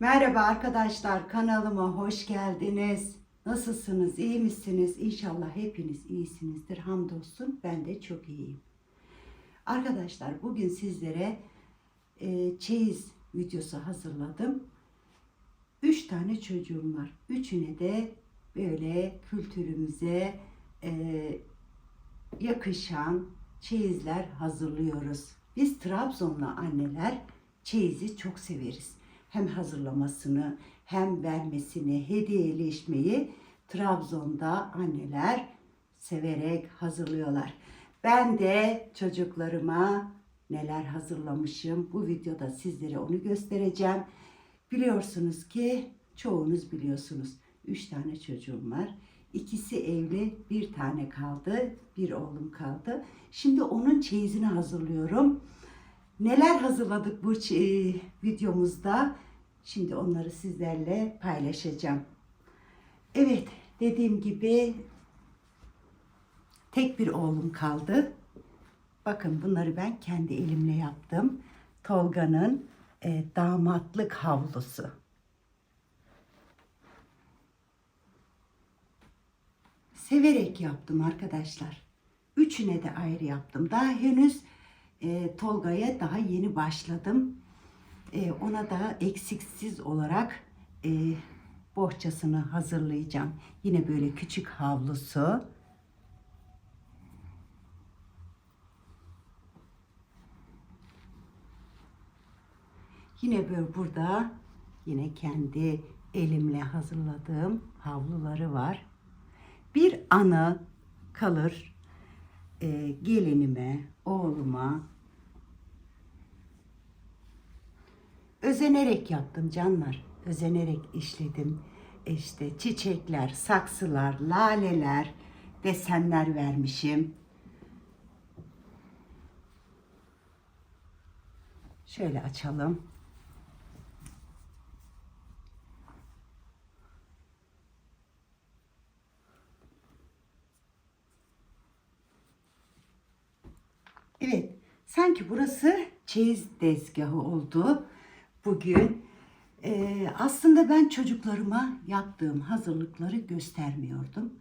Merhaba arkadaşlar kanalıma hoş geldiniz. Nasılsınız? iyi misiniz? İnşallah hepiniz iyisinizdir. Hamdolsun ben de çok iyiyim. Arkadaşlar bugün sizlere e, çeyiz videosu hazırladım. Üç tane çocuğum var. Üçüne de böyle kültürümüze e, yakışan çeyizler hazırlıyoruz. Biz Trabzonlu anneler çeyizi çok severiz. Hem hazırlamasını hem vermesini, hediyeleşmeyi Trabzon'da anneler severek hazırlıyorlar. Ben de çocuklarıma neler hazırlamışım. Bu videoda sizlere onu göstereceğim. Biliyorsunuz ki çoğunuz biliyorsunuz. Üç tane çocuğum var. İkisi evli, bir tane kaldı, bir oğlum kaldı. Şimdi onun çeyizini hazırlıyorum. Neler hazırladık bu çe- videomuzda? Şimdi onları sizlerle paylaşacağım. Evet, dediğim gibi tek bir oğlum kaldı. Bakın bunları ben kendi elimle yaptım. Tolga'nın e, damatlık havlusu. Severek yaptım arkadaşlar. Üçüne de ayrı yaptım. Daha henüz e, Tolga'ya daha yeni başladım. E, ona da eksiksiz olarak e, bohçasını hazırlayacağım. Yine böyle küçük havlusu. Yine böyle burada yine kendi elimle hazırladığım havluları var. Bir anı kalır e, gelinime, oğluma özenerek yaptım canlar. Özenerek işledim. İşte çiçekler, saksılar, laleler, desenler vermişim. Şöyle açalım. Evet, sanki burası çeyiz tezgahı oldu bugün. Ee, aslında ben çocuklarıma yaptığım hazırlıkları göstermiyordum.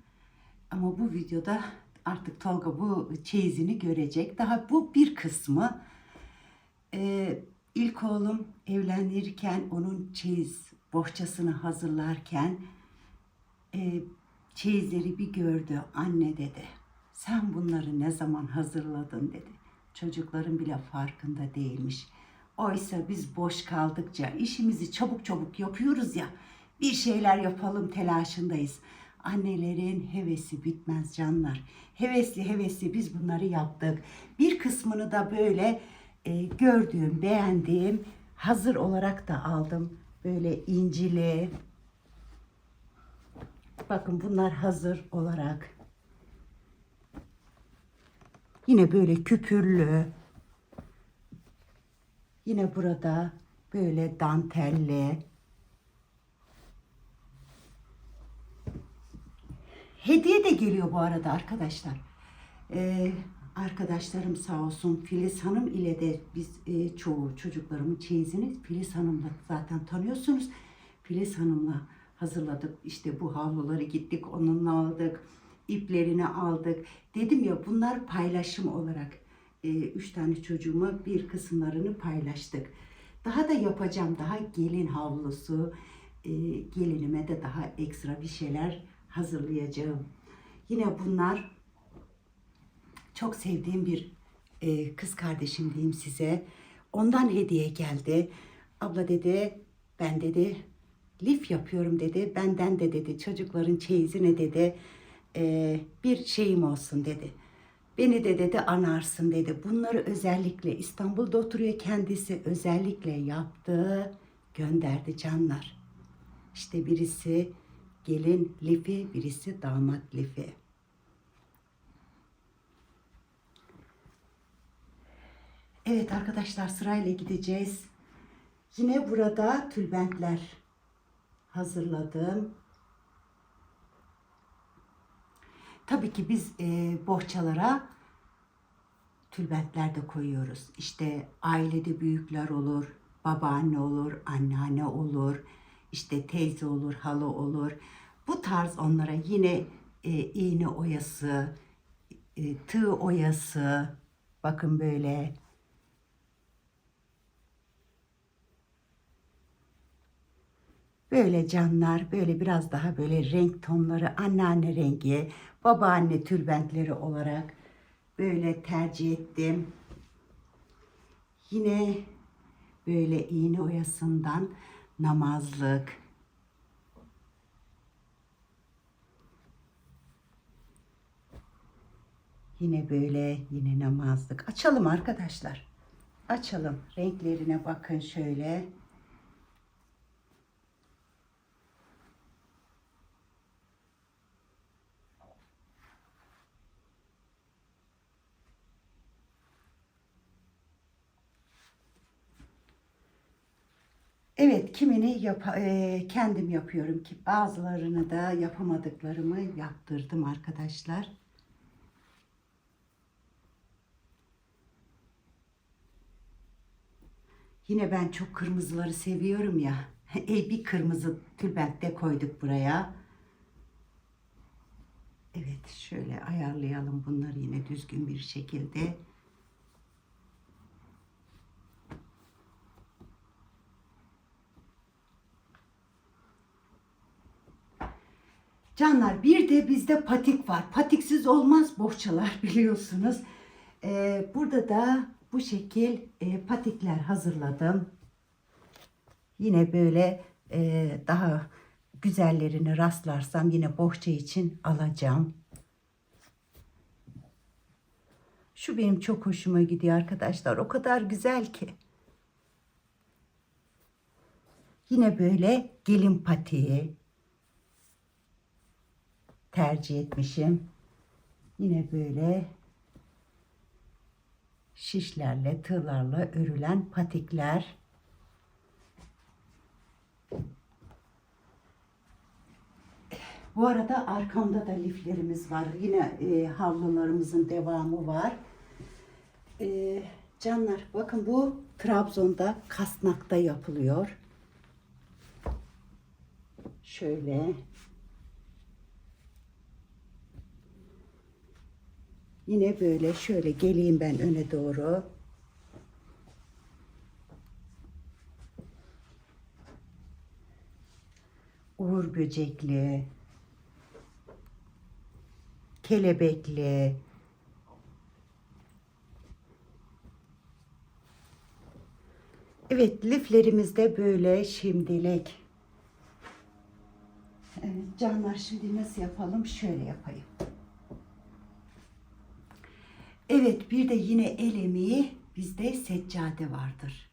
Ama bu videoda artık Tolga bu çeyizini görecek. Daha bu bir kısmı. Ee, ilk oğlum evlenirken onun çeyiz bohçasını hazırlarken e, çeyizleri bir gördü. Anne dedi. Sen bunları ne zaman hazırladın dedi. Çocukların bile farkında değilmiş. Oysa biz boş kaldıkça işimizi çabuk çabuk yapıyoruz ya. Bir şeyler yapalım telaşındayız. Annelerin hevesi bitmez canlar. Hevesli hevesli biz bunları yaptık. Bir kısmını da böyle e, gördüğüm, beğendiğim hazır olarak da aldım. Böyle incili. Bakın bunlar hazır olarak. Yine böyle küpürlü. Yine burada böyle dantelli. Hediye de geliyor bu arada arkadaşlar. Ee, arkadaşlarım sağ olsun Filiz Hanım ile de biz e, çoğu çocuklarımın çeyizini Filiz Hanım'la zaten tanıyorsunuz. Filiz Hanım'la hazırladık. İşte bu havluları gittik onunla aldık. İplerini aldık. Dedim ya bunlar paylaşım olarak. E, üç tane çocuğuma bir kısımlarını paylaştık. Daha da yapacağım. Daha gelin havlusu. E, gelinime de daha ekstra bir şeyler hazırlayacağım. Yine bunlar çok sevdiğim bir e, kız kardeşim diyeyim size. Ondan hediye geldi. Abla dedi ben dedi lif yapıyorum dedi. Benden de dedi çocukların çeyizine dedi e, bir şeyim olsun dedi. Beni de dedi anarsın dedi. Bunları özellikle İstanbul'da oturuyor kendisi özellikle yaptı gönderdi canlar. İşte birisi gelin lifi, birisi damat lifi. Evet arkadaşlar sırayla gideceğiz. Yine burada tülbentler hazırladım. Tabii ki biz e, bohçalara tülbentler de koyuyoruz. İşte ailede büyükler olur, babaanne olur, anneanne olur, işte teyze olur, hala olur. Bu tarz onlara yine e, iğne oyası, e, tığ oyası, bakın böyle Böyle canlar, böyle biraz daha böyle renk tonları, anneanne rengi, babaanne tülbentleri olarak böyle tercih ettim. Yine böyle iğne oyasından namazlık. Yine böyle yine namazlık. Açalım arkadaşlar. Açalım. Renklerine bakın şöyle. Evet, kimini yapa- eee, kendim yapıyorum ki bazılarını da yapamadıklarımı yaptırdım arkadaşlar. Yine ben çok kırmızıları seviyorum ya. E, bir kırmızı tülbent de koyduk buraya. Evet, şöyle ayarlayalım bunları yine düzgün bir şekilde. Canlar bir de bizde patik var. Patiksiz olmaz bohçalar biliyorsunuz. Ee, burada da bu şekil e, patikler hazırladım. Yine böyle e, daha güzellerini rastlarsam yine bohça için alacağım. Şu benim çok hoşuma gidiyor arkadaşlar. O kadar güzel ki. Yine böyle gelin patiği tercih etmişim. Yine böyle şişlerle, tığlarla örülen patikler. Bu arada arkamda da liflerimiz var. Yine e, havlularımızın devamı var. E, canlar bakın bu Trabzon'da Kasnak'ta yapılıyor. Şöyle Yine böyle şöyle geleyim ben öne doğru. Uğur böcekli, kelebekli, Evet, liflerimiz de böyle şimdilik. Evet, canlar şimdi nasıl yapalım? Şöyle yapayım. Evet bir de yine el emeği bizde seccade vardır.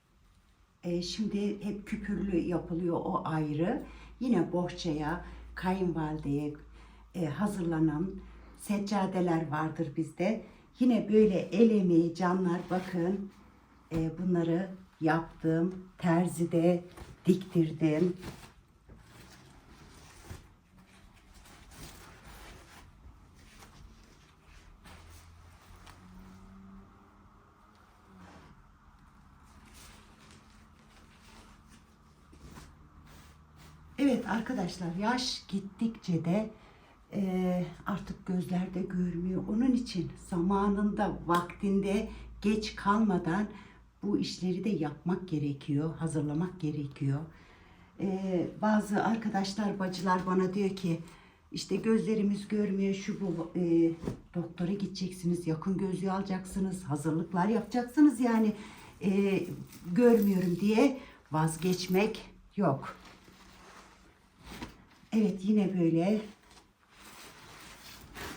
E, şimdi hep küpürlü yapılıyor o ayrı. Yine bohçaya, kayınvalideye e, hazırlanan seccadeler vardır bizde. Yine böyle el emeği canlar bakın e, bunları yaptım. Terzide diktirdim. Evet arkadaşlar yaş gittikçe de e, artık gözlerde görmüyor. Onun için zamanında vaktinde geç kalmadan bu işleri de yapmak gerekiyor, hazırlamak gerekiyor. E, bazı arkadaşlar, bacılar bana diyor ki işte gözlerimiz görmüyor şu bu e, doktora gideceksiniz, yakın gözlüğü alacaksınız, hazırlıklar yapacaksınız yani e, görmüyorum diye vazgeçmek yok. Evet yine böyle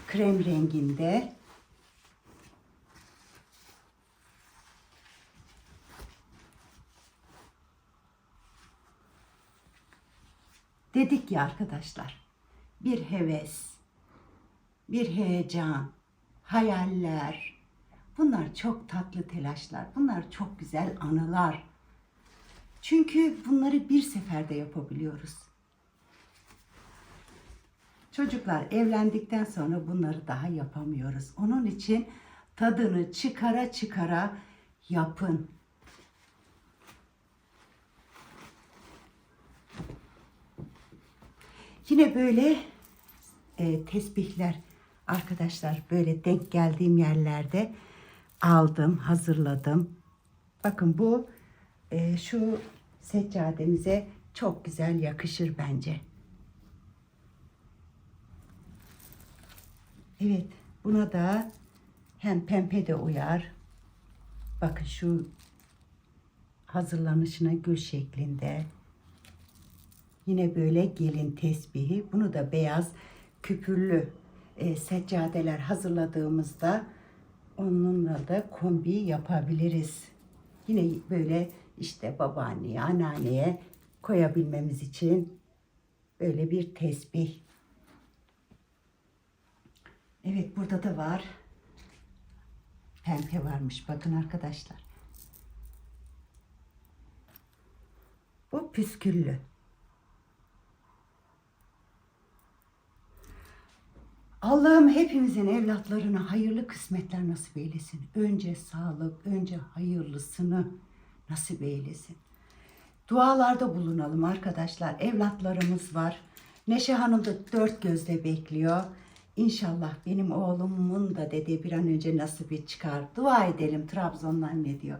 krem renginde. Dedik ya arkadaşlar bir heves bir heyecan hayaller bunlar çok tatlı telaşlar bunlar çok güzel anılar. Çünkü bunları bir seferde yapabiliyoruz Çocuklar evlendikten sonra bunları daha yapamıyoruz. Onun için tadını çıkara çıkara yapın. Yine böyle e, tesbihler arkadaşlar böyle denk geldiğim yerlerde aldım, hazırladım. Bakın bu e, şu seccademize çok güzel yakışır bence. Evet, buna da hem pembe de uyar. Bakın şu hazırlanışına gül şeklinde. Yine böyle gelin tesbihi. Bunu da beyaz küpürlü e, seccadeler hazırladığımızda onunla da kombi yapabiliriz. Yine böyle işte babaanneye, anneanneye koyabilmemiz için böyle bir tesbih. Evet burada da var. Pembe varmış bakın arkadaşlar. Bu püsküllü. Allah'ım hepimizin evlatlarına hayırlı kısmetler nasip eylesin. Önce sağlık, önce hayırlısını nasip eylesin. Dualarda bulunalım arkadaşlar. Evlatlarımız var. Neşe Hanım da dört gözle bekliyor. İnşallah benim oğlumun da dedi bir an önce nasibi çıkar. Dua edelim Trabzon'dan ne diyor.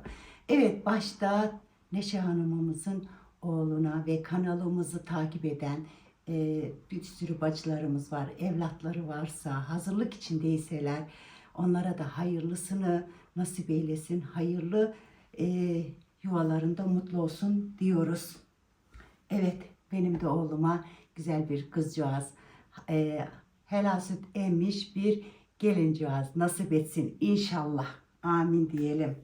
Evet başta Neşe Hanım'ımızın oğluna ve kanalımızı takip eden e, bir sürü bacılarımız var. Evlatları varsa, hazırlık içindeyseler onlara da hayırlısını nasip eylesin. Hayırlı e, yuvalarında mutlu olsun diyoruz. Evet benim de oğluma güzel bir kızcağız e, helal süt emmiş bir gelincağız nasip etsin inşallah. Amin diyelim.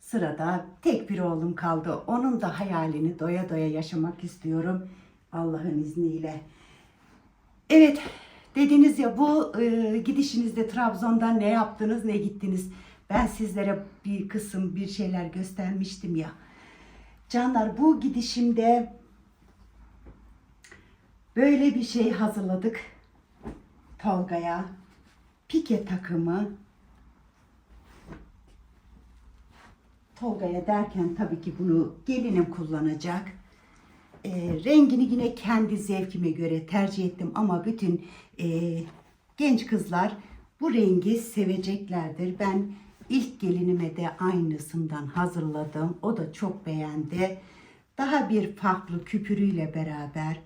Sırada tek bir oğlum kaldı. Onun da hayalini doya doya yaşamak istiyorum. Allah'ın izniyle. Evet dediniz ya bu e, gidişinizde Trabzon'dan ne yaptınız ne gittiniz. Ben sizlere bir kısım bir şeyler göstermiştim ya. Canlar bu gidişimde böyle bir şey hazırladık. Tolga'ya pike takımı Tolga'ya derken tabii ki bunu gelinim kullanacak. E, rengini yine kendi zevkime göre tercih ettim ama bütün e, genç kızlar bu rengi seveceklerdir. Ben ilk gelinime de aynısından hazırladım. O da çok beğendi. Daha bir farklı küpürüyle beraber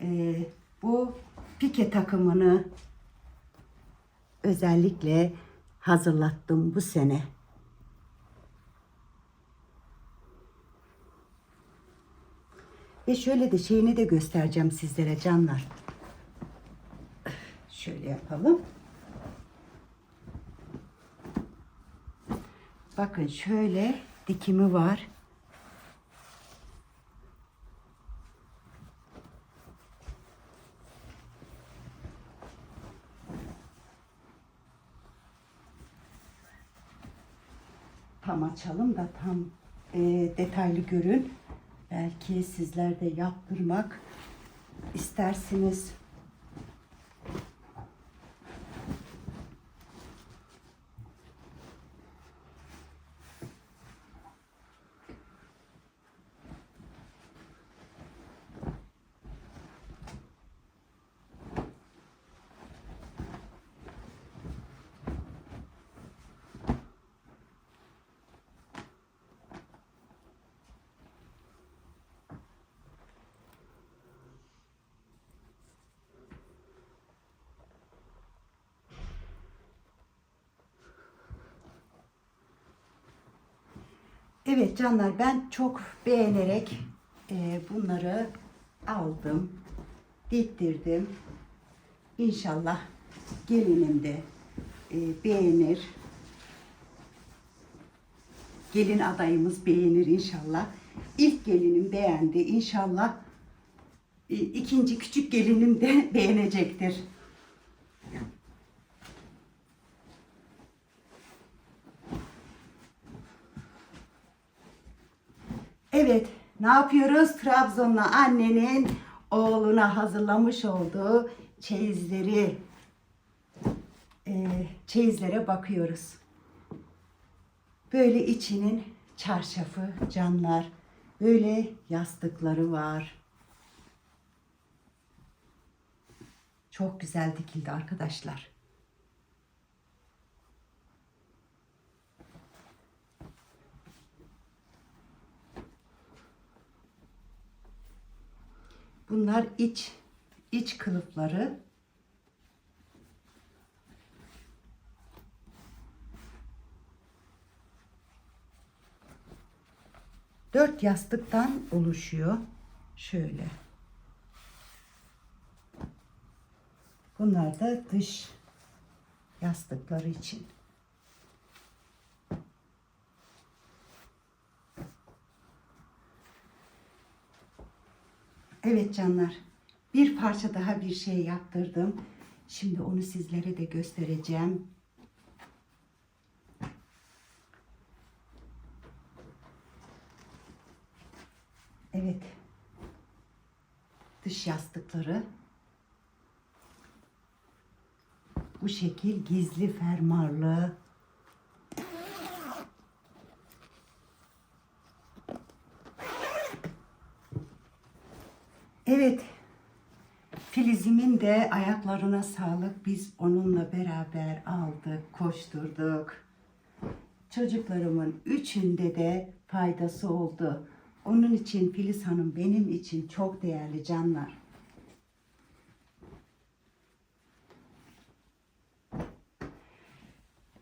e, bu pike takımını özellikle hazırlattım bu sene. Ve şöyle de şeyini de göstereceğim sizlere canlar. Şöyle yapalım. Bakın şöyle dikimi var. Tam açalım da tam e, detaylı görün. Belki sizler de yaptırmak istersiniz. Evet canlar ben çok beğenerek e, bunları aldım, diktirdim. İnşallah gelinim de e, beğenir. Gelin adayımız beğenir inşallah. İlk gelinim beğendi. İnşallah e, ikinci küçük gelinim de beğenecektir. Evet, ne yapıyoruz? Trabzon'la annenin oğluna hazırlamış olduğu çeyizleri, e, çeyizlere bakıyoruz. Böyle içinin çarşafı, canlar, böyle yastıkları var. Çok güzel dikildi arkadaşlar. Bunlar iç iç kılıfları. Dört yastıktan oluşuyor. Şöyle. Bunlar da dış yastıkları için. Evet canlar. Bir parça daha bir şey yaptırdım. Şimdi onu sizlere de göstereceğim. Evet. Dış yastıkları. Bu şekil gizli fermuarlı. Evet. Filiz'imin de ayaklarına sağlık. Biz onunla beraber aldık, koşturduk. Çocuklarımın üçünde de faydası oldu. Onun için Filiz Hanım benim için çok değerli canlar.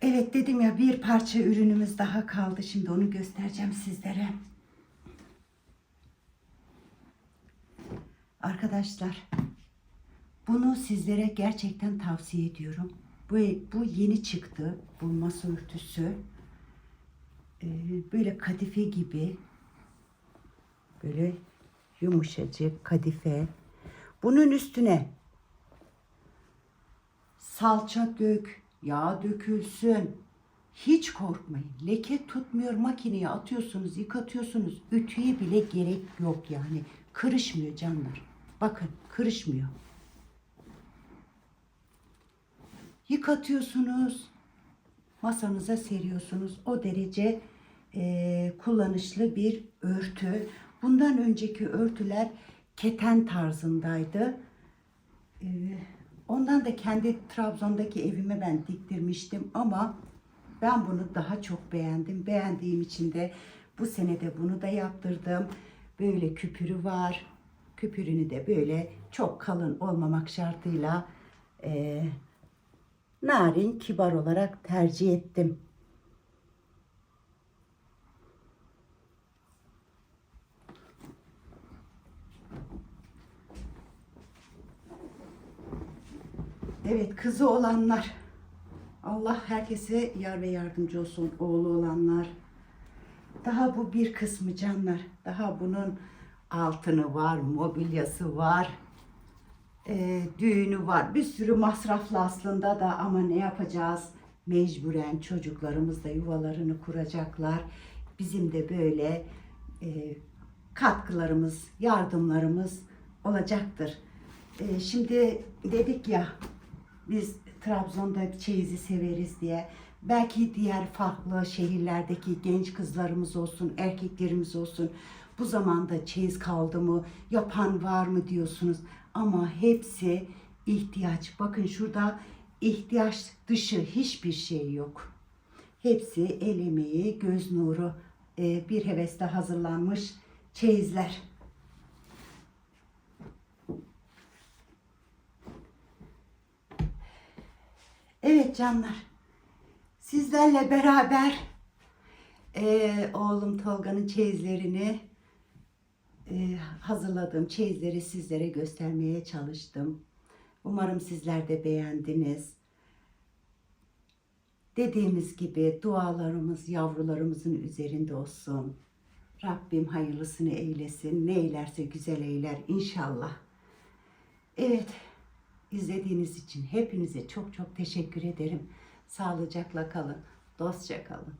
Evet dedim ya bir parça ürünümüz daha kaldı. Şimdi onu göstereceğim sizlere. Arkadaşlar bunu sizlere gerçekten tavsiye ediyorum. Bu, bu yeni çıktı. Bu masa örtüsü. Ee, böyle kadife gibi. Böyle yumuşacık kadife. Bunun üstüne salça dök, yağ dökülsün. Hiç korkmayın. Leke tutmuyor makineye atıyorsunuz, yıkatıyorsunuz. Ütüye bile gerek yok yani. Kırışmıyor canlar. Bakın kırışmıyor. Yıkatıyorsunuz. Masanıza seriyorsunuz. O derece e, kullanışlı bir örtü. Bundan önceki örtüler keten tarzındaydı. E, ondan da kendi Trabzon'daki evime ben diktirmiştim ama ben bunu daha çok beğendim. Beğendiğim için de bu sene de bunu da yaptırdım. Böyle küpürü var. Küpürünü de böyle çok kalın olmamak şartıyla e, narin, kibar olarak tercih ettim. Evet, kızı olanlar. Allah herkese yar ve yardımcı olsun. Oğlu olanlar. Daha bu bir kısmı canlar. Daha bunun altını var, mobilyası var, e, düğünü var. Bir sürü masraflı aslında da ama ne yapacağız? Mecburen çocuklarımız da yuvalarını kuracaklar. Bizim de böyle e, katkılarımız, yardımlarımız olacaktır. E, şimdi dedik ya biz Trabzon'da çeyizi severiz diye. Belki diğer farklı şehirlerdeki genç kızlarımız olsun, erkeklerimiz olsun bu zamanda çeyiz kaldı mı, yapan var mı diyorsunuz. Ama hepsi ihtiyaç. Bakın şurada ihtiyaç dışı hiçbir şey yok. Hepsi el emeği, göz nuru, e, bir hevesle hazırlanmış çeyizler. Evet canlar, sizlerle beraber e, oğlum Tolga'nın çeyizlerini hazırladığım çeyizleri sizlere göstermeye çalıştım. Umarım sizler de beğendiniz. Dediğimiz gibi dualarımız yavrularımızın üzerinde olsun. Rabbim hayırlısını eylesin. Ne eylerse güzel eyler inşallah. Evet, izlediğiniz için hepinize çok çok teşekkür ederim. Sağlıcakla kalın, dostça kalın.